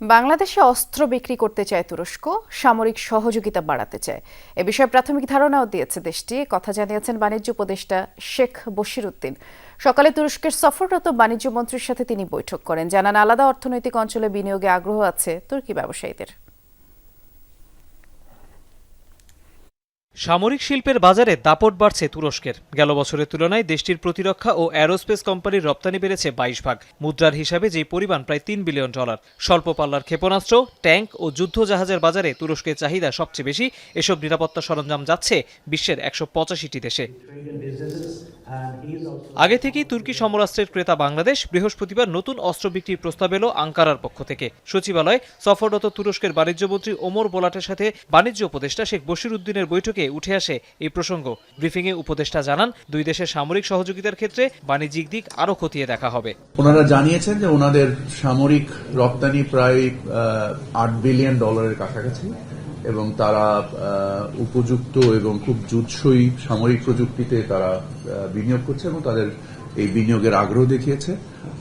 বাংলাদেশে অস্ত্র বিক্রি করতে চায় তুরস্ক, সামরিক সহযোগিতা বাড়াতে চায়। এ বিষয়ে প্রাথমিক ধারণাও দিয়েছে দেশটি। কথা জানিয়েছেন বাণিজ্য উপদেষ্টা শেখ বশির উদ্দিন সকালে তুরস্কের সফররত বাণিজ্য মন্ত্রীর সাথে তিনি বৈঠক করেন। জানান, আলাদা অর্থনৈতিক অঞ্চলে বিনিয়োগে আগ্রহ আছে তুর্কি ব্যবসায়ীদের। সামরিক শিল্পের বাজারে দাপট বাড়ছে তুরস্কের। গেল বছরের তুলনায় দেশটির প্রতিরক্ষা ও অ্যারোস্পেস কোম্পানির রপ্তানি বেড়েছে বাইশ ভাগ। মুদ্রার হিসাবে যে পরিমাণ প্রায় তিন বিলিয়ন ডলার। স্বল্প পাল্লার ক্ষেপণাস্ত্র, ট্যাঙ্ক ও যুদ্ধ জাহাজের বাজারে তুরস্কের চাহিদা সবচেয়ে বেশি। এসব নিরাপত্তা সরঞ্জাম যাচ্ছে বিশ্বের একশো পঁচাশিটি দেশে। আগে থেকেই তুর্কি সমরাস্ত্রের ক্রেতা বাংলাদেশ বৃহস্পতিবার নতুন অস্ত্র বিক্রির প্রস্তাব এলো আঙ্কারার পক্ষ থেকে। সচিবালয় সফররত তুরস্কের বাণিজ্যমন্ত্রী ওমর বোলাটের সাথে বাণিজ্য উপদেষ্টা শেখ বশির উদ্দিনের বৈঠকে উঠে আসে এই প্রসঙ্গ। ব্রিফিংয়ে উপদেষ্টা জানান, দুই দেশের সামরিক সহযোগিতার ক্ষেত্রে বাণিজ্যিক দিক আরও খতিয়ে দেখা হবে। ওনারা জানিয়েছেন যে ওনাদের সামরিক রপ্তানি প্রায় আট বিলিয়ন ডলারের কাছাকাছি এবং তারা উপযুক্ত এবং খুব জুৎসই সামরিক প্রযুক্তিতে তারা বিনিয়োগ করছে এবং তাদের এই বিনিয়োগের আগ্রহ দেখিয়েছে।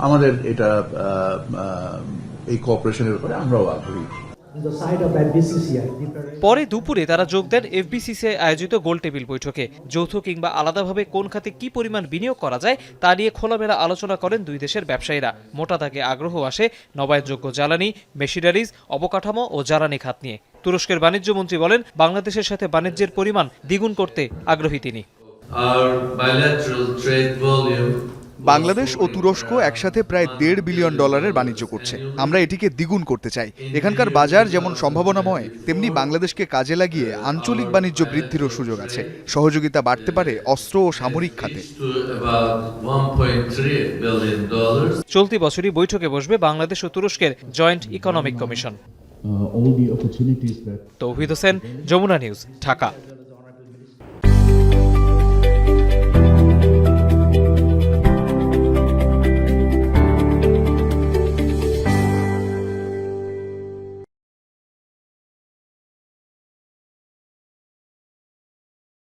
আমাদের এটা এই কোঅপারেশনের ব্যাপারে আমরাও আগ্রহী। পরে দুপুরে তারা যোগ দেন এফবিসিসিআই আয়োজিত গোল টেবিল বৈঠকে। যৌথ কিংবা আলাদাভাবে কোন খাতে কি পরিমাণ বিনিয়োগ করা যায় তা নিয়ে খোলামেলা আলোচনা করেন দুই দেশের ব্যবসায়ীরা। মোটা দাগে আগ্রহ আসে নবায়নযোগ্য জ্বালানি মেশিনারিজ অবকাঠামো ও জ্বালানি খাত নিয়ে। তুরস্কের বাণিজ্য মন্ত্রী বলেন বাংলাদেশের সাথে বাণিজ্যের পরিমাণ দ্বিগুণ করতে আগ্রহী তিনি। Our bilateral trade volume Bangladesh ও তুরস্ক একসাথে প্রায় দেড় বিলিয়ন ডলারের বাণিজ্য করছে। আমরা এটিকে দ্বিগুণ করতে চাই। এখানকার বাজার যেমন সম্ভাবনাময় তেমনি বাংলাদেশকে কাজে লাগিয়ে আঞ্চলিক বাণিজ্য বৃদ্ধিরও সুযোগ আছে। সহযোগিতা বাড়তে পারে অস্ত্র ও সামরিক খাতে। to about 1.3 billion dollars. চলতি বছরই বৈঠকে বসবে বাংলাদেশ ও তুরস্কের joint economic commission Touhid Hossain Jamuna news Dhaka.